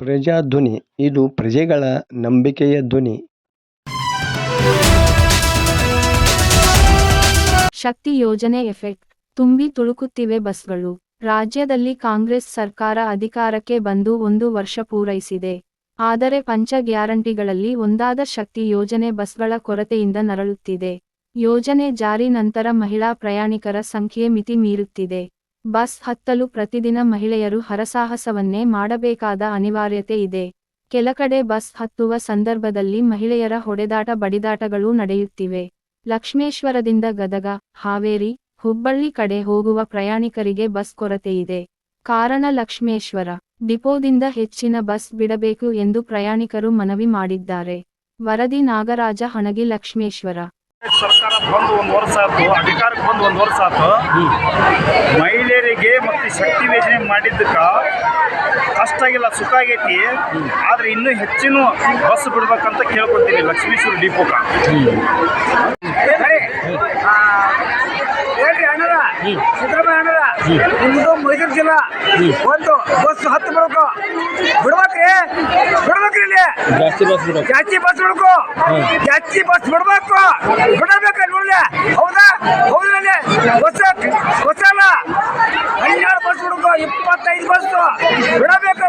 ಪ್ರಜಾಧ್ವನಿ, ಇದು ಪ್ರಜೆಗಳ ನಂಬಿಕೆಯ ಧ್ವನಿ. ಶಕ್ತಿ ಯೋಜನೆ ಎಫೆಕ್ಟ್, ತುಂಬಿ ತುಳುಕುತ್ತಿವೆ ಬಸ್ಗಳು. ರಾಜ್ಯದಲ್ಲಿ ಕಾಂಗ್ರೆಸ್ ಸರ್ಕಾರ ಅಧಿಕಾರಕ್ಕೆ ಬಂದು ಒಂದು ವರ್ಷ ಪೂರೈಸಿದೆ. ಆದರೆ ಪಂಚ ಗ್ಯಾರಂಟಿಗಳಲ್ಲಿ ಒಂದಾದ ಶಕ್ತಿ ಯೋಜನೆ ಬಸ್ಗಳ ಕೊರತೆಯಿಂದ ನರಳುತ್ತಿದೆ. ಯೋಜನೆ ಜಾರಿ ನಂತರ ಮಹಿಳಾ ಪ್ರಯಾಣಿಕರ ಸಂಖ್ಯೆ ಮಿತಿ ಮೀರುತ್ತಿದೆ. ಬಸ್ ಹತ್ತಲು ಪ್ರತಿದಿನ ಮಹಿಳೆಯರು ಹರಸಾಹಸವನ್ನೇ ಮಾಡಬೇಕಾದ ಅನಿವಾರ್ಯತೆ ಇದೆ. ಕೆಲಕಡೆ ಬಸ್ ಹತ್ತುವ ಸಂದರ್ಭದಲ್ಲಿ ಮಹಿಳೆಯರ ಹೊಡೆದಾಟ ಬಡಿದಾಟಗಳೂ ನಡೆಯುತ್ತಿವೆ. ಲಕ್ಷ್ಮೇಶ್ವರದಿಂದ ಗದಗ, ಹಾವೇರಿ, ಹುಬ್ಬಳ್ಳಿ ಕಡೆ ಹೋಗುವ ಪ್ರಯಾಣಿಕರಿಗೆ ಬಸ್ ಕೊರತೆಯಿದೆ ಕಾರಣ ಲಕ್ಷ್ಮೇಶ್ವರ. ಡಿಪೋದಿಂದ ಹೆಚ್ಚಿನ ಬಸ್ ಬಿಡಬೇಕು ಎಂದು ಪ್ರಯಾಣಿಕರು ಮನವಿ ಮಾಡಿದ್ದಾರೆ. ವರದಿ ನಾಗರಾಜ ಹಣಗಿ ಲಕ್ಷ್ಮೇಶ್ವರ. ಸರ್ಕಾರ ಬಂದು ಒಂದು ವರ್ಷ ಆಯ್ತು, ಅಧಿಕಾರಕ್ಕೆ ಬಂದು ಒಂದು ವರ್ಷ ಆಯ್ತು. ಮಹಿಳೆಯರಿಗೆ ಮತ್ತು ಶಕ್ತಿ ಯೋಜನೆ ಮಾಡಿದ್ದಕ್ಕೆ ಕಷ್ಟ ಆಗಿಲ್ಲ, ಸುಖ ಆಗೈತಿ. ಆದ್ರೆ ಇನ್ನೂ ಹೆಚ್ಚಿನ ಬಸ್ ಬಿಡ್ಬೇಕಂತ ಕೇಳ್ಕೊತೀನಿ ಲಕ್ಷ್ಮೀಶ್ವರ ಡಿಪೋಕ ಸಿದ್ದರಾಮಯ್ಯ ಮೈಸೂರು ಜಿಲ್ಲಾ. ಒಂದು ಬಸ್ ಹತ್ತು ಬಿಡ್ಬೇಕು ಬಿಡ್ಬೇಕ್ರಿ. ಜಾಸ್ತಿ ಬಸ್ ಬಿಡೋದು ಜಾಸ್ತಿ ಬಸ್ ಬಿಡ್ಬೇಕು ಜಾಸ್ತಿ ಬಸ್ ಬಿಡ್ಬೇಕು. ಬಿಡಬೇಕು ನೋಡ್ಲೆ ಹೌದಾ? ಹೌದ್ರಲ್ಲಿ ಹೊಸ ಹೊಸಲ್ಲ ಹನ್ನೆರಡು ಬಸ್ ಬಿಡ್ಬೇಕು ಇಪ್ಪತ್ತೈದು ಬಸ್ ಬಿಡಬೇಕು.